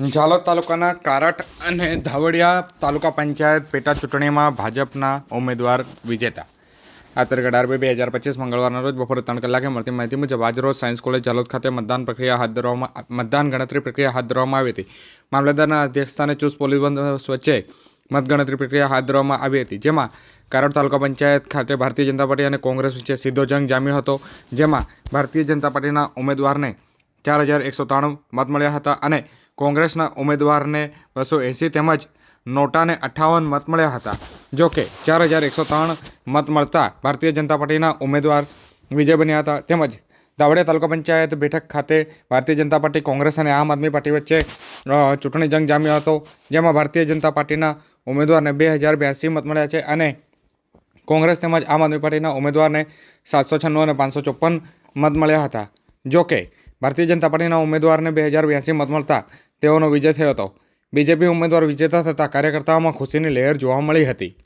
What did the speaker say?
ઝાલોદ તાલુકાના કારટ અને ધાવડિયા તાલુકા પંચાયત પેટા ચૂંટણીમાં ભાજપના ઉમેદવાર વિજેતા. આ તારીખ અઢાર બે બે હજાર પચીસ મંગળવારના રોજ બપોરે ત્રણ કલાકે મળતી માહિતી મુજબ આજરોજ સાયન્સ કોલેજ ઝાલોદ ખાતે મતદાન પ્રક્રિયા હાથ ધરવામાં મતદાન ગણતરી પ્રક્રિયા હાથ ધરવામાં આવી હતી. મામલતદારના અધ્યક્ષસ્થાને ચુસ્ત પોલીસ બંદોબસ્ત વચ્ચે મતગણતરી પ્રક્રિયા હાથ ધરવામાં આવી હતી. જેમાં કારોડ તાલુકા પંચાયત ખાતે ભારતીય જનતા પાર્ટી અને કોંગ્રેસ વચ્ચે સીધો જંગ જામ્યો હતો. જેમાં ભારતીય જનતા પાર્ટીના ઉમેદવારને ચાર હજાર એકસો ત્રાણું મત મળ્યા હતા અને કોંગ્રેસના ઉમેદવારને બસો એંસી તેમજ નોટાને અઠ્ઠાવન મત મળ્યા હતા. જો કે ચાર હજાર એકસો ત્રણ મત મળતા ભારતીય જનતા પાર્ટીના ઉમેદવાર વિજય બન્યા હતા. તેમજ દાવડિયા તાલુકા પંચાયત બેઠક ખાતે ભારતીય જનતા પાર્ટી, કોંગ્રેસ અને આમ આદમી પાર્ટી વચ્ચે ચૂંટણી જંગ જામ્યો હતો. જેમાં ભારતીય જનતા પાર્ટીના ઉમેદવારને બે હજાર બ્યાસી મત મળ્યા છે અને કોંગ્રેસ તેમજ આમ આદમી પાર્ટીના ઉમેદવારને સાતસો છન્નું અને પાંચસો ચોપન મત મળ્યા હતા. જો કે ભારતીય જનતા પાર્ટીના ઉમેદવારને બે હજાર બ્યાસી મત મળતા તેઓનો વિજય થયો હતો. બીજેપી ઉમેદવાર વિજેતા થતાં કાર્યકર્તાઓમાં ખુશીની લહેર જોવા મળી હતી.